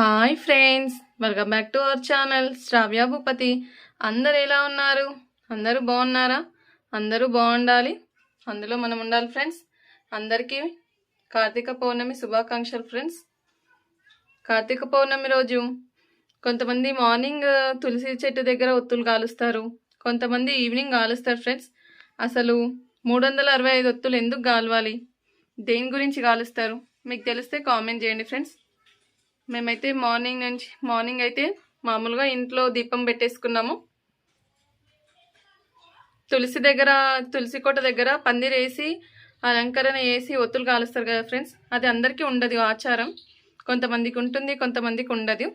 Hi friends welcome back to our channel. Sravya Bhupathi అందరు ఎలా ఉన్నారు? అందరూ బాగున్నారా? అందరూ బాగుండాలి. అందులో మనం ఉండాలి ఫ్రెండ్స్. అందరికీ కార్తీక పౌర్ణమి శుభాకాంక్షలు ఫ్రెండ్స్. కార్తీక పౌర్ణమి రోజు కొంతమంది మార్నింగ్ తులసి చెట్టు దగ్గర ఒత్తులు కాలుస్తారు. కొంతమంది ఈవినింగ్ కాలుస్తారు ఫ్రెండ్స్. అసలు మూడు వందల అరవై ఐదు ఒత్తులు ఎందుకు కాలవాలి? దేని గురించి కాలుస్తారు? మీకు తెలిస్తే కామెంట్ చేయండి ఫ్రెండ్స్. మేమైతే మార్నింగ్ నుంచి మార్నింగ్ అయితే మామూలుగా ఇంట్లో దీపం పెట్టేసుకున్నాము. తులసి దగ్గర తులసి కోట దగ్గర పందిరి వేసి అలంకరణ వేసి ఒత్తులు కాలుస్తారు కదా ఫ్రెండ్స్ అది అందరికీ ఉండదు ఆచారం. కొంతమందికి ఉంటుంది కొంతమందికి ఉండదు.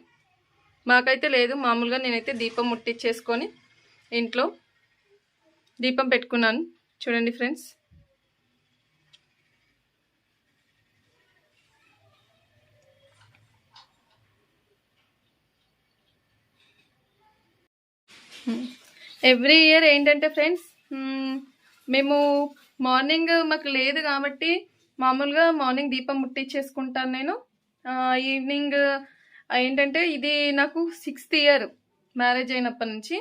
మాకైతే లేదు మామూలుగా నేనైతే దీపం ముట్టించేసుకొని ఇంట్లో దీపం పెట్టుకున్నాను. చూడండి ఫ్రెండ్స్. ఎవ్రీ ఇయర్ ఏంటంటే ఫ్రెండ్స్ మేము మార్నింగ్ మాకు లేదు కాబట్టి మామూలుగా మార్నింగ్ దీపం ముట్టించేసుకుంటాను నేను. ఈవినింగ్ ఏంటంటే ఇది నాకు సిక్స్త్ ఇయర్ మ్యారేజ్ అయినప్పటి నుంచి.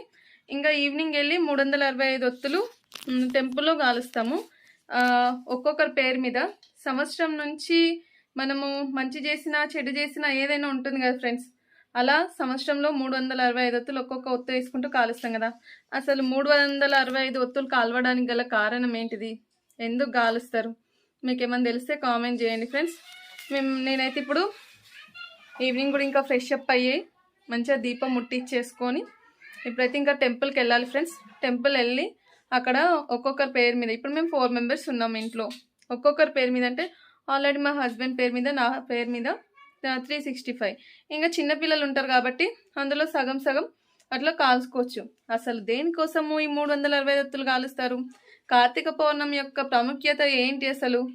ఇంకా ఈవినింగ్ వెళ్ళి మూడు వందల అరవై ఐదు ఒత్తులు టెంపుల్లో కాలుస్తాము ఒక్కొక్కరి పేరు మీద. సంవత్సరం నుంచి మనము మంచి చేసినా చెడు చేసినా ఏదైనా ఉంటుంది కదా ఫ్రెండ్స్ అలా సంవత్సరంలో మూడు వందల అరవై ఐదు ఒత్తులు ఒక్కొక్క ఒత్తు వేసుకుంటూ కాలుస్తాం కదా. అసలు మూడు వందల అరవై ఐదు ఒత్తులు కాలవడానికి గల కారణం ఏంటిది? ఎందుకు కాలుస్తారు? మీకు ఏమైనా తెలిస్తే కామెంట్ చేయండి ఫ్రెండ్స్. మేము నేనైతే ఇప్పుడు ఈవినింగ్ కూడా ఇంకా ఫ్రెష్ అప్ అయ్యి మంచిగా దీపం ముట్టించేసుకొని ఇప్పుడైతే ఇంకా టెంపుల్కి వెళ్ళాలి ఫ్రెండ్స్. టెంపుల్ వెళ్ళి అక్కడ ఒక్కొక్కరి పేరు మీద ఇప్పుడు మేము ఫోర్ మెంబర్స్ ఉన్నాం ఇంట్లో. ఒక్కొక్కరి పేరు మీద అంటే ఆల్రెడీ మా హస్బెండ్ పేరు మీద నా పేరు మీద త్రీ సిక్స్టీ ఫైవ్ ఇంకా చిన్నపిల్లలు ఉంటారు కాబట్టి అందులో సగం సగం అట్లా కాల్చుకోవచ్చు. అసలు దేనికోసము ఈ మూడు వందల అరవై ఒత్తులు కాలుస్తారు? కార్తీక పౌర్ణమి యొక్క ప్రాముఖ్యత ఏంటి అసలు?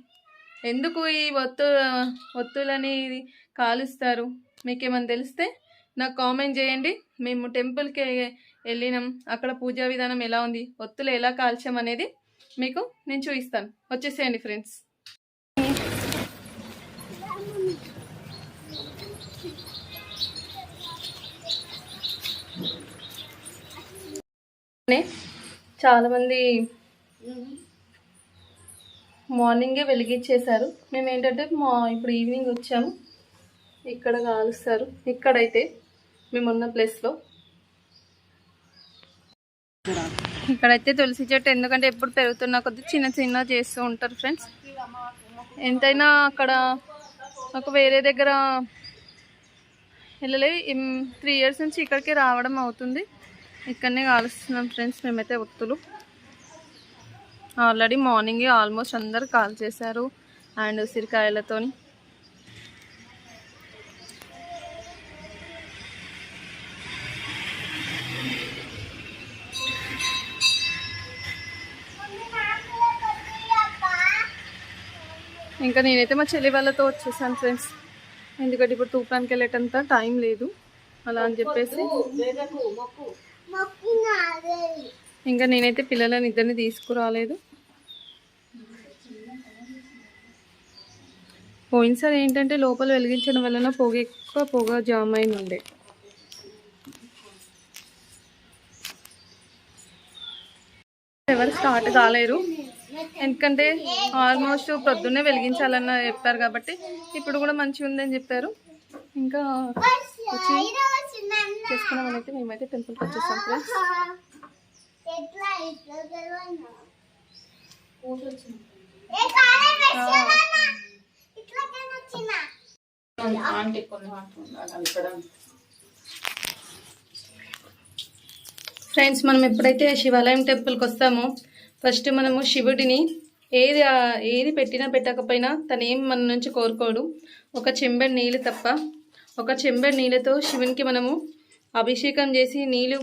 ఎందుకు ఈ ఒత్తు ఒత్తులని కాలుస్తారు? మీకేమైనా తెలిస్తే నాకు కామెంట్ చేయండి. మేము టెంపుల్కి వెళ్ళినాం. అక్కడ పూజా విధానం ఎలా ఉంది? ఒత్తులు ఎలా కాల్చాం అనేది మీకు నేను చూపిస్తాను. వచ్చేసేయండి ఫ్రెండ్స్. చాలామంది మార్నింగే వెలిగించేశారు. మేము ఏంటంటే మా ఇప్పుడు ఈవినింగ్ వచ్చాము. ఇక్కడ కాలుస్తారు. ఇక్కడైతే మేమున్న ప్లేస్లో. ఇక్కడైతే తులసి చెట్టు ఎందుకంటే ఎప్పుడు పెరుగుతున్న కొద్ది చిన్న చిన్న చేస్తూ ఉంటారు ఫ్రెండ్స్. ఎంతైనా అక్కడ నాకు వేరే దగ్గర వెళ్ళలేదు. త్రీ ఇయర్స్ నుంచి ఇక్కడికి రావడం అవుతుంది. ఇక్కడనే కాలుస్తున్నాం ఫ్రెండ్స్ మేమైతే ఒత్తులు. ఆల్రెడీ మార్నింగే ఆల్మోస్ట్ అందరు కాల్ చేశారు అండ్ ఉసిరికాయలతోని. ఇంకా నేనైతే మా చెల్లి వాళ్ళతో వచ్చేసాను ఫ్రెండ్స్. ఎందుకంటే ఇప్పుడు తూపానికి వెళ్ళేటంత టైం లేదు. అలా అని చెప్పేసి. ఇంకా నేనైతే పిల్లలని ఇద్దరిని తీసుకురాలేదు. పోయినసారి ఏంటంటే లోపల వెలిగించడం వలన పొగ ఎక్కువ పొగ జామ్ అయిన ఉండే. ఎవరు స్టార్ట్ కాలేరు. ఎందుకంటే ఆల్మోస్ట్ పొద్దున్నే వెలిగించాలన్న చెప్పారు కాబట్టి ఇప్పుడు కూడా మంచిగా ఉందని చెప్పారు. ఇంకా వచ్చి చేసుకున్న వాళ్ళైతే మేమైతే టెంపుల్కి వచ్చేసాం ఫ్రెండ్స్ ఫ్రెండ్స్ మనం ఎప్పుడైతే శివాలయం టెంపుల్కి వస్తామో ఫస్ట్ మనము శివుడిని ఏది ఏది పెట్టినా పెట్టకపోయినా తను ఏం మన నుంచి కోరుకోడు. ఒక చెంబెడు నీళ్ళు తప్ప ఒక చెంబెడు నీళ్ళతో శివునికి మనము అభిషేకం చేసి నీళ్ళు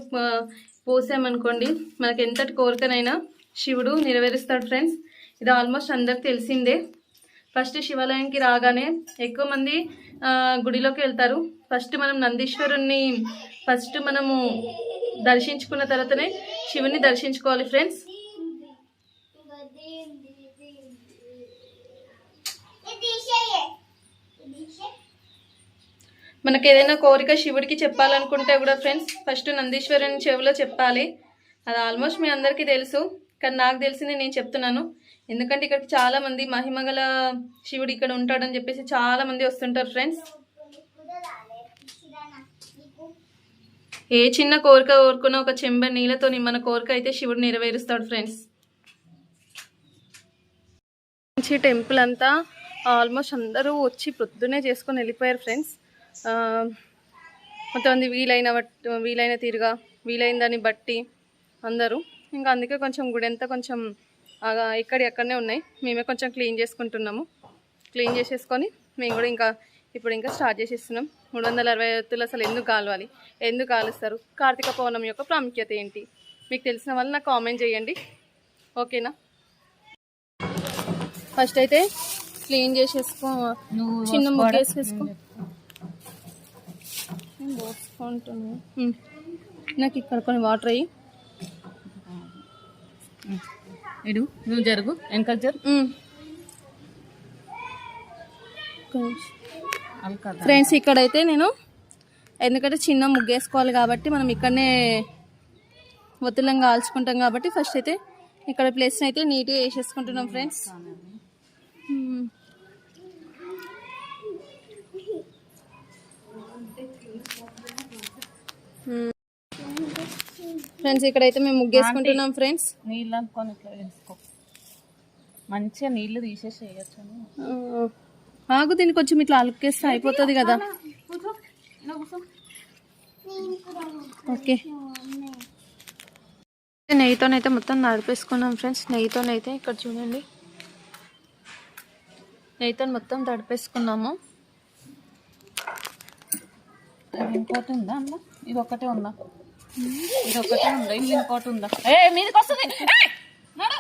పోసామనుకోండి మనకి ఎంతటి కోరికనైనా శివుడు నెరవేరుస్తాడు ఫ్రెండ్స్. ఇది ఆల్మోస్ట్ అందరికి తెలిసిందే. ఫస్ట్ శివాలయంకి రాగానే ఎక్కువ మంది గుడిలోకి వెళ్తారు. ఫస్ట్ మనం నందీశ్వరుణ్ణి ఫస్ట్ మనము దర్శించుకున్న తర్వాతనే శివుని దర్శించుకోవాలి ఫ్రెండ్స్. మనకి ఏదైనా కోరిక శివుడికి చెప్పాలనుకుంటే కూడా ఫ్రెండ్స్ ఫస్ట్ నందీశ్వరుని చెవిలో చెప్పాలి. అది ఆల్మోస్ట్ మీ అందరికీ తెలుసు కానీ నాకు తెలిసింది నేను చెప్తున్నాను. ఎందుకంటే ఇక్కడికి చాలామంది మహిమగల శివుడు ఇక్కడ ఉంటాడని చెప్పేసి చాలామంది వస్తుంటారు ఫ్రెండ్స్. ఏ చిన్న కోరిక కోరుకున్న ఒక చెంబ నీళ్ళతో మన కోరిక అయితే శివుడు నెరవేరుస్తాడు ఫ్రెండ్స్. మంచి టెంపుల్ అంతా ఆల్మోస్ట్ అందరూ వచ్చి పొద్దునే చేసుకొని వెళ్ళిపోయారు ఫ్రెండ్స్. కొంతమంది వీలైన వీలైన తీరుగా వీలైన దాన్ని బట్టి అందరూ. ఇంకా అందుకే కొంచెం గుడి అంతా కొంచెం ఇక్కడి అక్కడనే ఉన్నాయి. మేమే కొంచెం క్లీన్ చేసుకుంటున్నాము. క్లీన్ చేసేసుకొని మేము కూడా ఇంకా ఇప్పుడు ఇంకా స్టార్ట్ చేసేస్తున్నాం. మూడు వందల అరవై ఎత్తులు అసలు ఎందుకు కాలవాలి? ఎందుకు కాలుస్తారు? కార్తీక పౌర్ణమి యొక్క ప్రాముఖ్యత ఏంటి? మీకు తెలిసిన వాళ్ళు నాకు కామెంట్ చేయండి. ఓకేనా? ఫస్ట్ అయితే క్లీన్ చేసేసుకో చిన్న నేను పోసుకుంటున్నా. నాకు ఇక్కడ కొన్ని వాటర్ అయ్యి ఇడు నువ్వు జరుగు. వెనక జరు అల్కదా. ఫ్రెండ్స్ ఇక్కడైతే నేను ఎందుకంటే చిన్న ముగ్గేసుకోవాలి కాబట్టి మనం ఇక్కడనే ఒత్తులంగా కాల్చుకుంటాం కాబట్టి ఫస్ట్ అయితే ఇక్కడ ప్లేస్ని అయితే నీట్గా వేసేసుకుంటున్నాం ఫ్రెండ్స్. ఫ్రెండ్స్ ఇక్కడైతే మేము ముగ్గేసుకుంటున్నాం ఫ్రెండ్స్. నీళ్ళు అనుకొని ఇట్లా వేసుకో. మంచిగా నీళ్ళు తీసేసి వేయచ్చు. ఆగు దీన్ని కొంచెం ఇట్లా అలుకేస్తే అయిపోతుంది కదా. ఓకే. నెయ్యితోనైతే మొత్తం నడిపేసుకున్నాం ఫ్రెండ్స్. నెయ్యితోనైతే ఇక్కడ చూడండి. నెయ్యితో మొత్తం తడిపేసుకున్నాము. ఇంకోటి ఉందా అమ్మ? ఇది ఒక్కటే ఉందా? ఇది ఉందా ఇల్లు ఇంకోటి ఉందా? ఏ మీదకి వస్తుంది ఏయ్! నడు.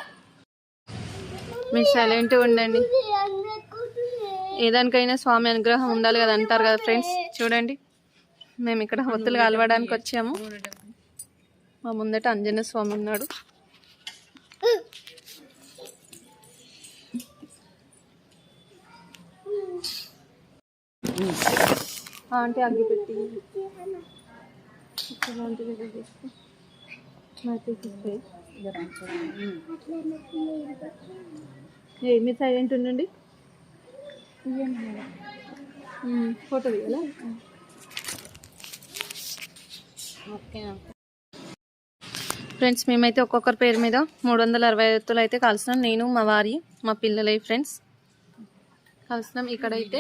మీరు సైలెంట్ ఉండండి. ఏదానికైనా స్వామి అనుగ్రహం ఉండాలి కదా అంటారు కదా ఫ్రెండ్స్ చూడండి. మేము ఇక్కడ ఒత్తులు కలవడానికి వచ్చాము. మా ముందట అంజన స్వామి ఉన్నాడు. ఆంటీ అగ్గి మరి సైలెంట్ ఉండండి. ఫోటో తీయాలా? ఓకే. ఫ్రెండ్స్ మేమైతే ఒక్కొక్కరి పేరు మీద మూడు వందల అరవై ఎత్తులు అయితే కలుస్తున్నాం. నేను మా వారి మా పిల్లలై ఫ్రెండ్స్. కలుస్తున్నాం. ఇక్కడైతే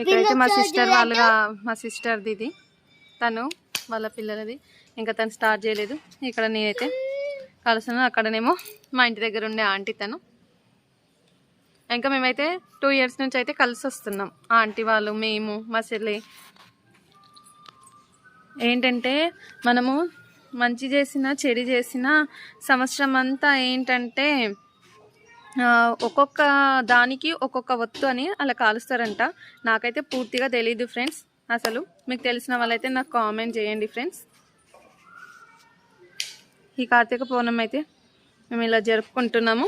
ఇక్కడైతే మా సిస్టర్ వాళ్ళగా మా సిస్టర్ది ఇది తను వాళ్ళ పిల్లలది. ఇంకా తను స్టార్ట్ చేయలేదు. ఇక్కడ నేనైతే కలుస్తున్నాను. అక్కడనేమో మా ఇంటి దగ్గర ఉండే ఆంటీ తను. ఇంకా మేమైతే టూ ఇయర్స్ నుంచి అయితే కలిసి వస్తున్నాం. ఆంటీ వాళ్ళు మేము మా చెల్లి. ఏంటంటే మనము మంచి చేసిన చెడు చేసిన సంవత్సరం అంతా ఏంటంటే ఒక్కొక్క దానికి ఒక్కొక్క ఒత్తు అని అలా కాలుస్తారంట. నాకైతే పూర్తిగా తెలియదు ఫ్రెండ్స్. అసలు మీకు తెలిసిన వాళ్ళైతే నాకు కామెంట్ చేయండి ఫ్రెండ్స్. ఈ కార్తీక పౌర్ణమి అయితే మేము ఇలా జరుపుకుంటున్నాము.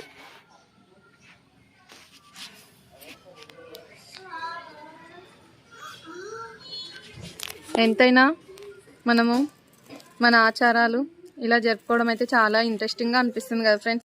ఎంతైనా మనము మన ఆచారాలు ఇలా జరుపుకోవడం అయితే చాలా ఇంట్రెస్టింగ్గా అనిపిస్తుంది కదా ఫ్రెండ్స్.